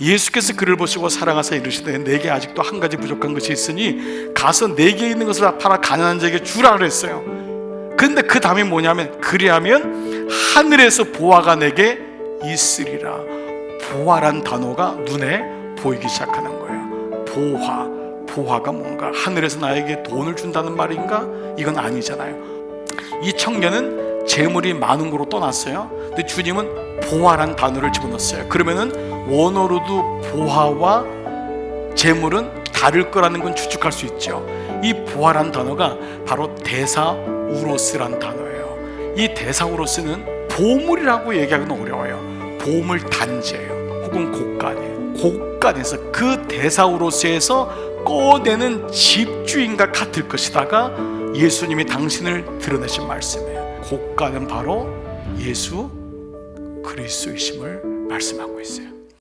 예수께서 그를 보시고 사랑하사 이르시되 내게 아직도 한 가지 부족한 것이 있으니 가서 내게 있는 것을 팔아 가난한 자에게 주라 그랬어요. 근데 그 다음이 뭐냐면 그리하면 하늘에서 보화가 내게 있으리라. 보화란 단어가 눈에 보이기 시작하는 거예요. 보화, 보화가 뭔가 하늘에서 나에게 돈을 준다는 말인가? 이건 아니잖아요. 이 청년은 재물이 많은 거로 떠났어요. 근데 주님은 보화란 단어를 집어넣었어요. 그러면은 원어로도 보화와 재물은 다를 거라는 건 추측할 수 있죠. 이 보화란 단어가 바로 대사우로스란 단어예요. 이 대사우로스는 보물이라고 얘기하기는 어려워요. 보물 단지예요. 혹은 곡간이에요. 곡간에서 그 대사우로스에서 꺼내는 집주인과 같을 것이다가 예수님이 당신을 드러내신 말씀이에요. 곡간은 바로 예수 그리스도이심을 말씀하고 있어요.